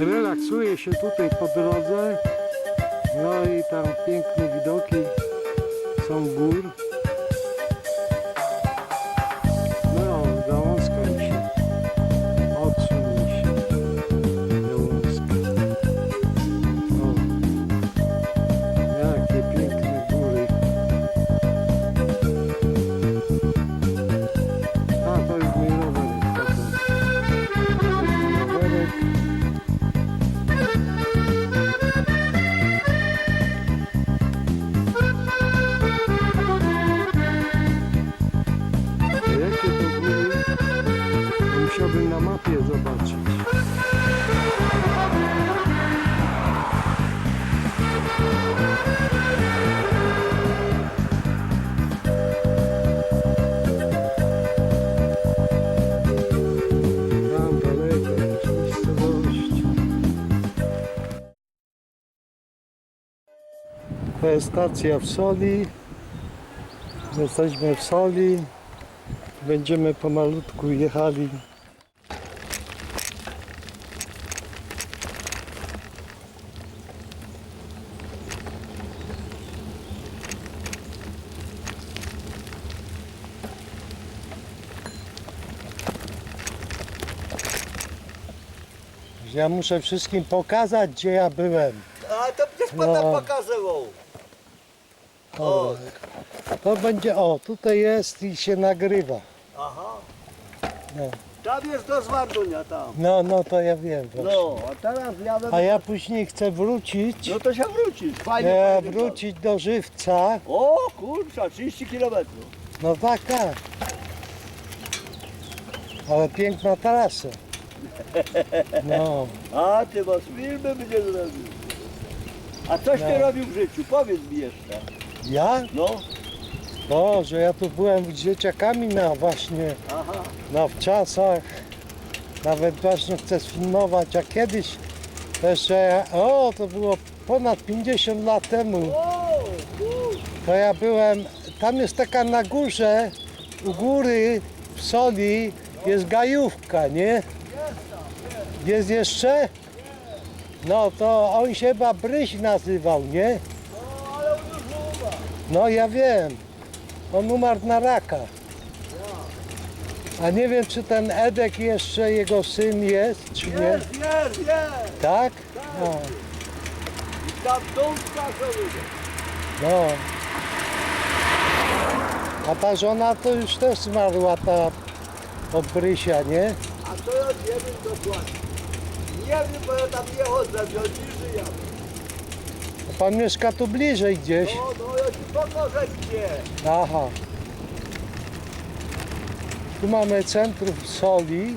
Relaksuję się tutaj po drodze. No i tam piękne widoki są gór. Stacja w Soli. Jesteśmy w Soli. Będziemy pomalutku jechali. Ja muszę wszystkim pokazać, gdzie ja byłem. A to przecież pan No. pokazywał. O, To będzie, o, tutaj jest i się nagrywa. aha. No, Tam jest do Zwardunia tam. no, no to ja wiem. właśnie. No, a teraz ja bym... A ja później chcę wrócić, No to się wrócisz, fajnie. e, fajnie wrócić do Żywca. tam. O kurczę, 30 kilometrów. No tak, tak. Ale piękna trasa. No, A ty was filmy będzie zrobił. A coś ty No. robił w życiu? Powiedz mi jeszcze. Ja? No, O, że ja tu byłem z dzieciakami na właśnie, aha. na wczasach. Nawet właśnie chcę sfilmować, a kiedyś jeszcze, o, to było ponad 50 lat temu. To ja byłem, tam jest taka na górze, u góry w Soli jest gajówka, nie? Jest jeszcze? No to on się chyba Bryś nazywał, nie? No, ale on już umarł. No ja wiem. On umarł na raka. A nie wiem czy ten Edek jeszcze jego syn jest, czy nie? Jest, jest, jest. Tak? No, Tam dąbka no. A ta żona to już też zmarła, ta od Brysia, nie? A to ja nie wiem dokładnie. Nie wiem, bo ja tam nie chodzę, ja nie żyję. Pan mieszka tu bliżej gdzieś. No, no, ja ci pokażę gdzie. Aha. Tu mamy centrum soli.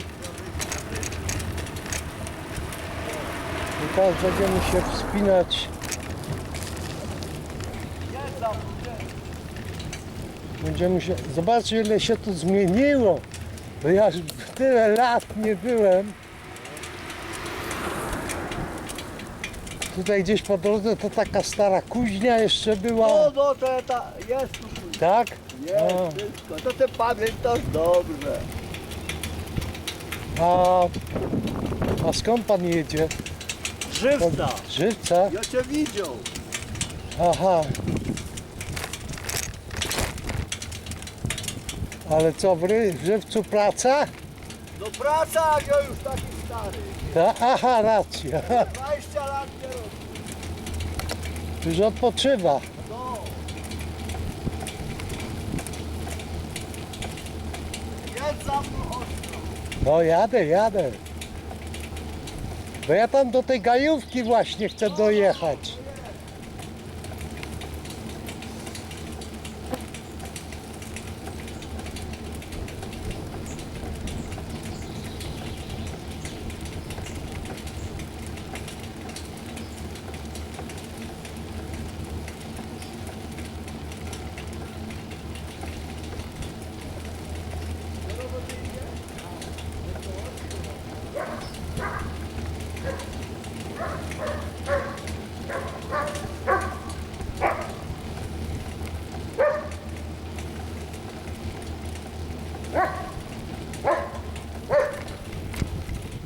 I teraz będziemy się wspinać. Będziemy się. Zobaczcie ile się tu zmieniło. Bo ja już tyle lat nie byłem. Tutaj gdzieś po drodze to taka stara kuźnia jeszcze była. No, no, to ta, jest tu. Tak? Jest No. wszystko. To ty pamiętasz dobrze. A, a skąd pan jedzie? Żywca. Od Żywca? Ja cię widział. Aha. Ale co, w, ry, w żywcu praca? No praca, ja już taki stary. Ta, aha, racja. 20 lat nie robię. Już odpoczywa. No. Jadę, jadę. Bo ja tam do tej gajówki właśnie chcę dojechać.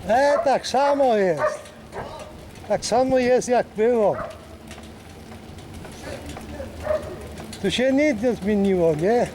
E, tak samo jest. Tak samo jest jak było. Tu się nic nie zmieniło, nie?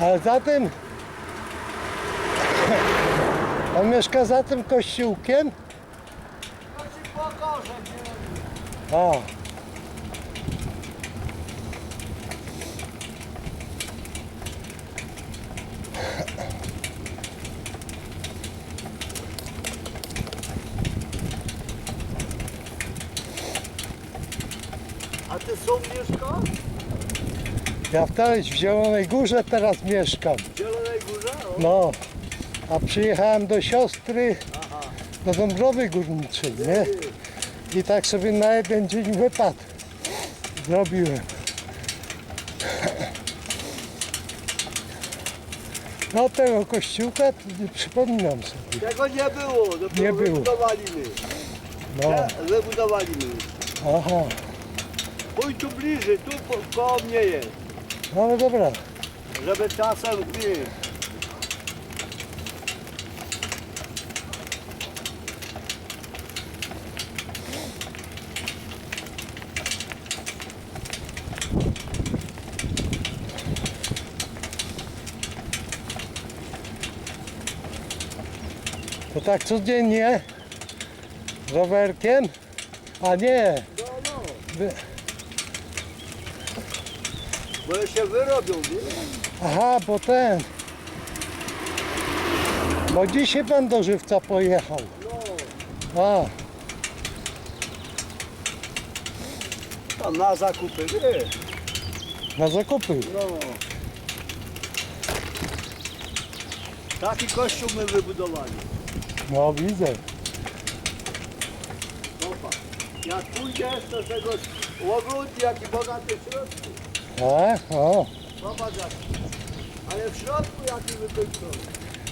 Ale za tym... On mieszka za tym kościółkiem? Gdzie A. Ty są mieszkasz? Ja w tej w Zielonej Górze teraz mieszkam. W Zielonej Górze? O. No. A przyjechałem do siostry Aha. do Dąbrowy Górniczej, nie? I tak sobie na jeden dzień wypad zrobiłem. No tego kościółka to nie przypominam sobie. Tego nie było, dopiero Nie było. wybudowaliśmy. No, Nie, Wybudowaliśmy. aha. Pójdź tu bliżej, tu po, koło mnie jest. No ale dobra. Żeby czasem nie. To tak codziennie rowerkiem? A nie, No, no. Bo się wyrobią, nie? aha, bo ten. Bo dzisiaj pan do żywca pojechał. No. A, Tam na zakupy, nie? na zakupy. No. Taki kościół my wybudowali. No widzę. Popatrz. Jak pójdziesz, to tego ogród, jaki bogaty w A, o. Zobacz jak. Ale w środku jaki wykończony.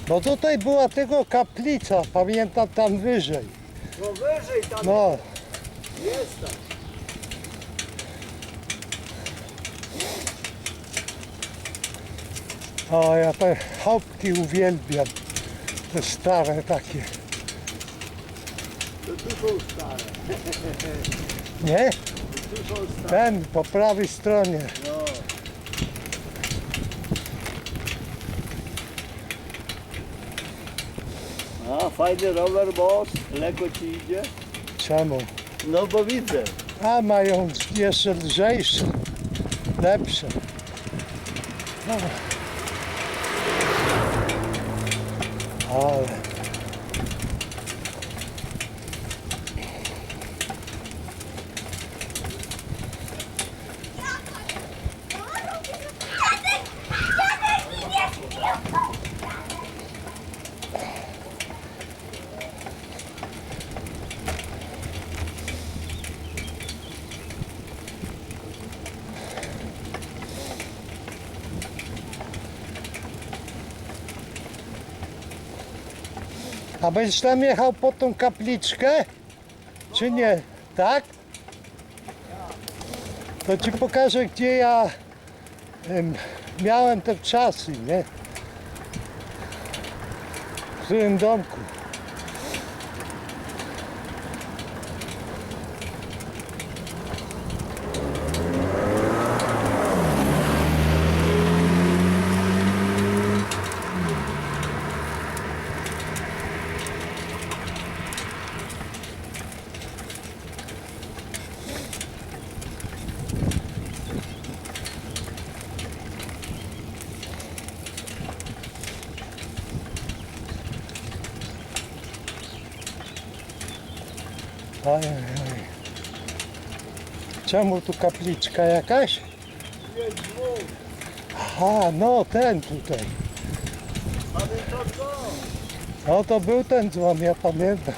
No tutaj była tego kaplica, pamiętam tam wyżej. No wyżej tam No, jest tam. o ja te chałupki uwielbiam. Te stare takie. To są stare. Nie? Ten po prawej stronie. A, fajny rower, boss. Lekko ci idzie. Czemu? No bo widzę. A mają jeszcze lżejsze, lepsze. No. Ale. A będziesz tam jechał po tą kapliczkę? Czy nie? Tak? To ci pokażę, gdzie ja em, miałem te czasy, nie? W którym domku. Oj, oj, oj. Czemu tu kapliczka jakaś? Aha, no ten tutaj. No to był ten dzwon, ja pamiętam.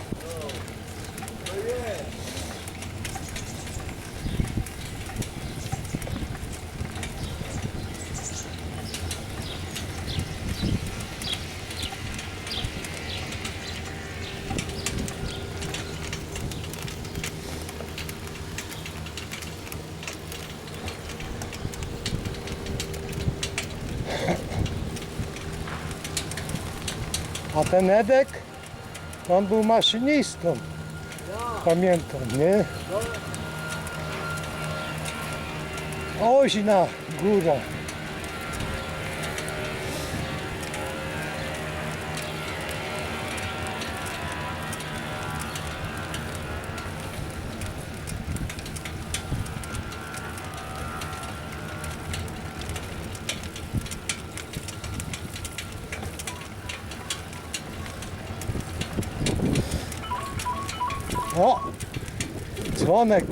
A ten Edek, on był maszynistą, pamiętam, nie? Oźna góra. O! Dzwonek.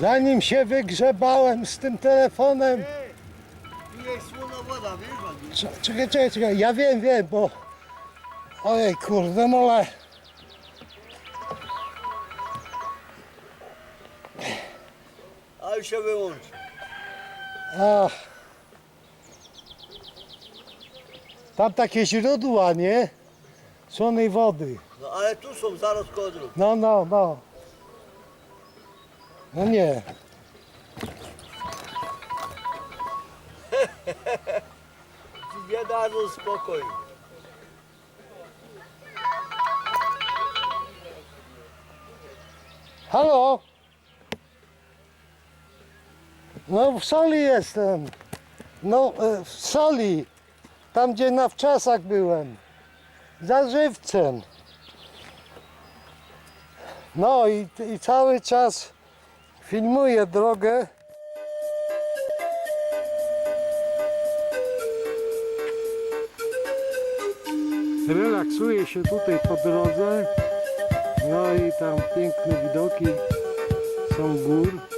Zanim się wygrzebałem z tym telefonem. Cze- Czekaj, czekaj, czekaj. Ja wiem, wiem, bo. Ojej, kurde, no ale. A już się wyłączy. Ach. Tam takie źródła, nie? Słonej wody. No ale tu są zaraz koło dróg. No, no, no. No nie. Nie dadzą spokoju. Halo? No w soli jestem. No e, w soli. Tam gdzie na wczasach byłem. Za żywcem. No i, i cały czas filmuję drogę. Relaksuję się tutaj po drodze. No i tam piękne widoki są gór.